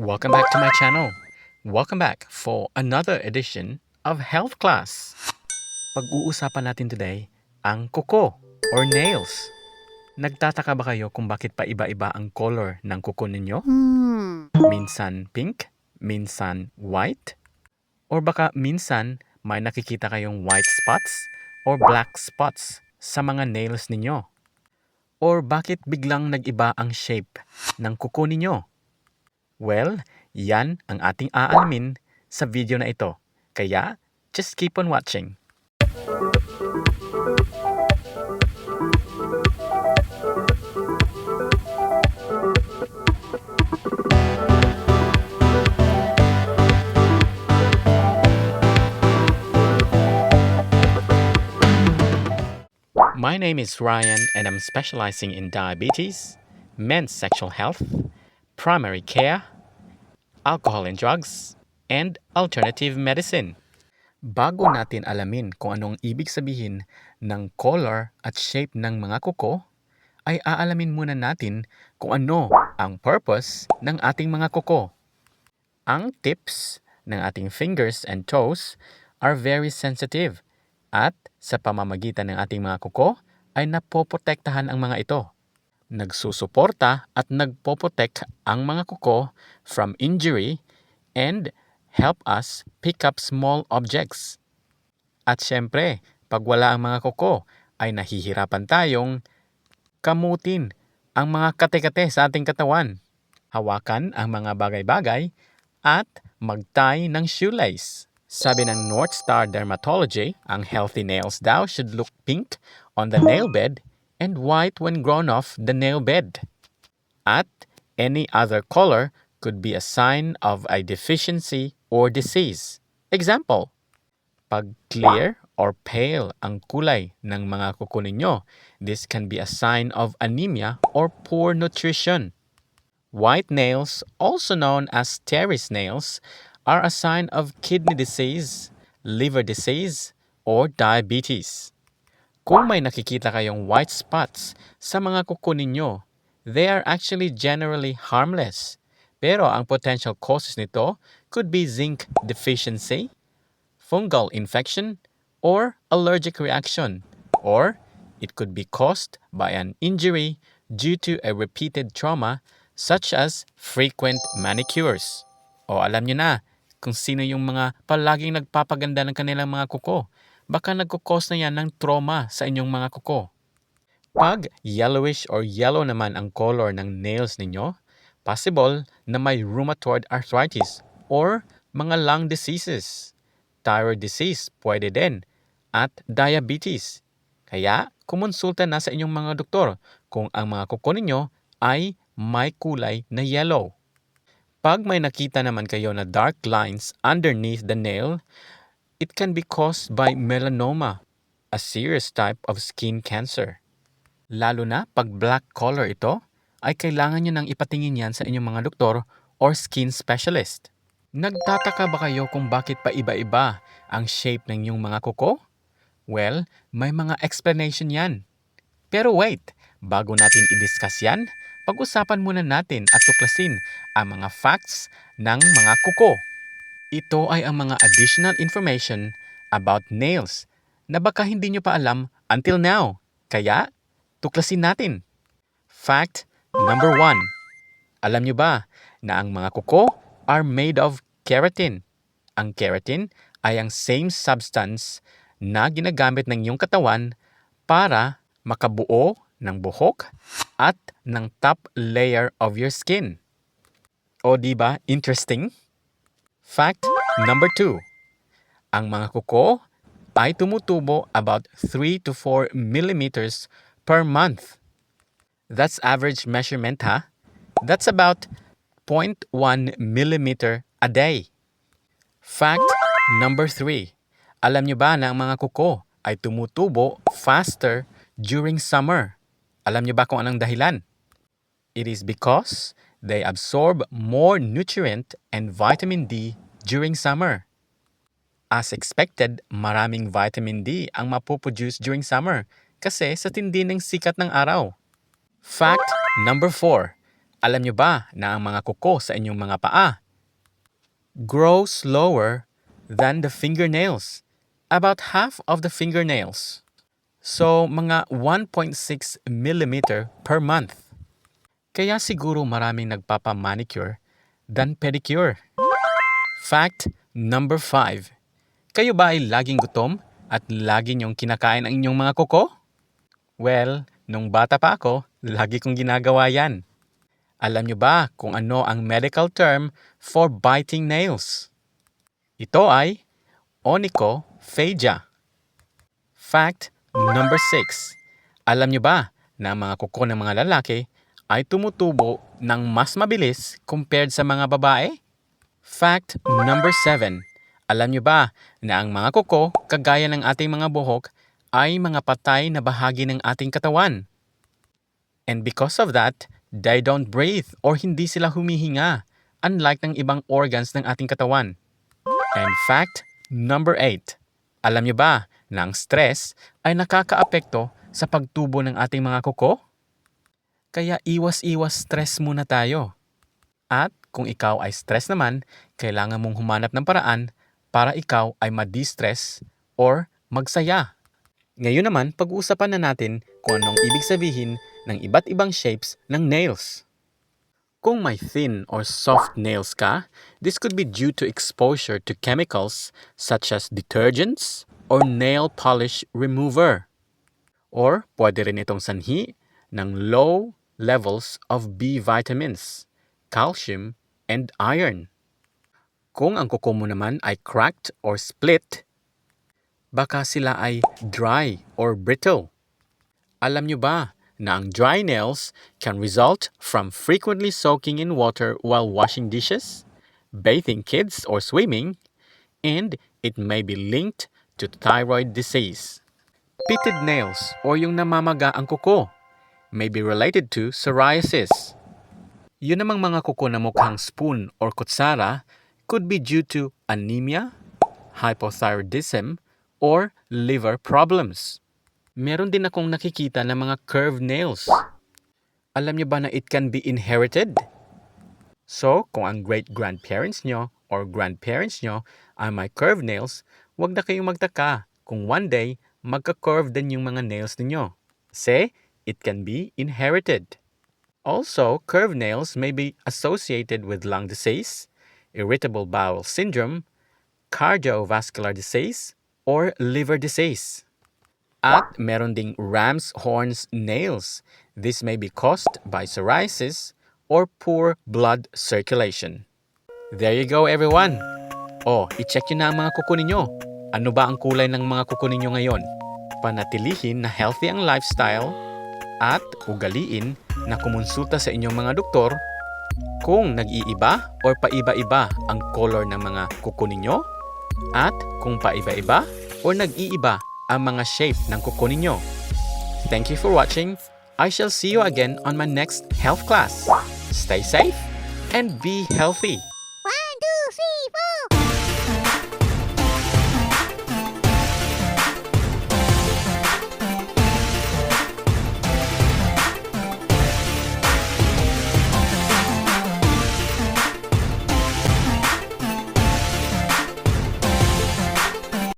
Welcome back to my channel. Welcome back for another edition of Health Class. Pag-uusapan natin today ang kuko or nails. Nagtataka ba kayo kung bakit pa iba-iba ang color ng kuko ninyo? Minsan pink, minsan white, or baka minsan may nakikita kayong white spots or black spots sa mga nails ninyo. Or bakit biglang nag-iba ang shape ng kuko ninyo? Well, yan ang ating aalamin sa video na ito. Kaya, just keep on watching. My name is Ryan and I'm specializing in diabetes, men's sexual health, primary care, alcohol and drugs, and alternative medicine. Bago natin alamin kung anong ibig sabihin ng color at shape ng mga kuko, ay aalamin muna natin kung ano ang purpose ng ating mga kuko. Ang tips ng ating fingers and toes are very sensitive at sa pamamagitan ng ating mga kuko ay napoprotektahan ang mga ito. Nagsusuporta at nagpoprotect ang mga kuko from injury and help us pick up small objects. At syempre, pag wala ang mga kuko, ay nahihirapan tayong kamutin ang mga kate-kate sa ating katawan, hawakan ang mga bagay-bagay, at magtie ng shoelace. Sabi ng North Star Dermatology, ang healthy nails daw should look pink on the nail bed and white when grown off the nail bed. At any other color could be a sign of a deficiency or disease. Example, pag clear or pale ang kulay ng mga kuko ninyo, this can be a sign of anemia or poor nutrition. White nails, also known as teres nails, are a sign of kidney disease, liver disease, or diabetes. Kung may nakikita kayong white spots sa mga kuko ninyo, they are actually generally harmless. Pero ang potential causes nito could be zinc deficiency, fungal infection, or allergic reaction. Or it could be caused by an injury due to a repeated trauma such as frequent manicures. O alam nyo na kung sino yung mga palaging nagpapaganda ng kanilang mga kuko. Baka nagkukos na yan ng trauma sa inyong mga kuko. Pag yellowish or yellow naman ang color ng nails ninyo, possible na may rheumatoid arthritis or mga lung diseases. Thyroid disease pwede din at diabetes. Kaya kumonsulta na sa inyong mga doktor kung ang mga kuko ninyo ay may kulay na yellow. Pag may nakita naman kayo na dark lines underneath the nail, it can be caused by melanoma, a serious type of skin cancer. Lalo na pag black color ito, ay kailangan nyo nang ipatingin yan sa inyong mga doktor or skin specialist. Nagtataka ba kayo kung bakit pa iba-iba ang shape ng inyong mga kuko? Well, may mga explanation yan. Pero wait, bago natin i-discuss yan, pag-usapan muna natin at tuklasin ang mga facts ng mga kuko. Ito ay ang mga additional information about nails na baka hindi nyo pa alam until now. Kaya, tuklasin natin. Fact number one. Alam nyo ba na ang mga kuko are made of keratin? Ang keratin ay ang same substance na ginagamit ng iyong katawan para makabuo ng buhok at ng top layer of your skin. O di ba interesting? Fact number two. Ang mga kuko ay tumutubo about 3 to 4 millimeters per month. That's average measurement ha. That's about 0.1 millimeter a day. Fact number 3. Alam nyo ba na ang mga kuko ay tumutubo faster during summer? Alam nyo ba kung anong dahilan? It is because they absorb more nutrient and vitamin D during summer. As expected, maraming vitamin D ang mapoproduce during summer kasi sa tindi ng sikat ng araw. Fact number 4. Alam nyo ba na ang mga kuko sa inyong mga paa grow slower than the fingernails? About half of the fingernails. So, mga 1.6 millimeter per month. Kaya siguro maraming nagpapa-manicure than pedicure. Fact number 5. Kayo ba ay laging gutom at lagi niyong kinakain ang inyong mga kuko? Well, nung bata pa ako, lagi kong ginagawa yan. Alam niyo ba kung ano ang medical term for biting nails? Ito ay onychophagia. Fact number 6. Alam niyo ba na ang mga kuko ng mga lalaki ay tumutubo ng mas mabilis compared sa mga babae? Fact number 7. Alam niyo ba na ang mga kuko, kagaya ng ating mga buhok, ay mga patay na bahagi ng ating katawan? And because of that, they don't breathe or hindi sila humihinga, unlike ng ibang organs ng ating katawan. And fact number 8. Alam niyo ba na ang stress ay nakakaapekto sa pagtubo ng ating mga kuko? Kaya iwas-iwas stress muna tayo. At kung ikaw ay stress naman, kailangan mong humanap ng paraan para ikaw ay ma-distress or magsaya. Ngayon naman, pag-uusapan na natin kung anong ibig sabihin ng iba't ibang shapes ng nails. Kung may thin or soft nails ka, this could be due to exposure to chemicals such as detergents or nail polish remover. Or pwede rin itong sanhi ng low levels of B vitamins, calcium, and iron. Kung ang kuko mo naman ay cracked or split, baka sila ay dry or brittle. Alam nyo ba na ang dry nails can result from frequently soaking in water while washing dishes, bathing kids, or swimming, and it may be linked to thyroid disease. Pitted nails o yung namamaga ang kuko may be related to psoriasis. Yun namang mga kuko na mukhang spoon or kutsara could be due to anemia, hypothyroidism, or liver problems. Meron din akong nakikita na mga curved nails. Alam niyo ba na it can be inherited? So, kung ang great-grandparents nyo or grandparents nyo ay may curved nails, huwag na kayong magtaka kung one day magka-curve din yung mga nails ninyo. Say, it can be inherited. Also, curved nails may be associated with lung disease, irritable bowel syndrome, cardiovascular disease, or liver disease. At meron ding ram's horns nails. This may be caused by psoriasis or poor blood circulation. There you go everyone. Oh, i-check nyo na ang mga kuko ninyo. Ano ba ang kulay ng mga kuko ninyo ngayon? Panatilihin na healthy ang lifestyle at ugaliin na kumonsulta sa inyong mga doktor kung nag-iiba or paiba-iba ang color ng mga kuko ninyo at kung paiba-iba or nag-iiba ang mga shape ng kuko ninyo. Thank you for watching. I shall see you again on my next health class. Stay safe and be healthy.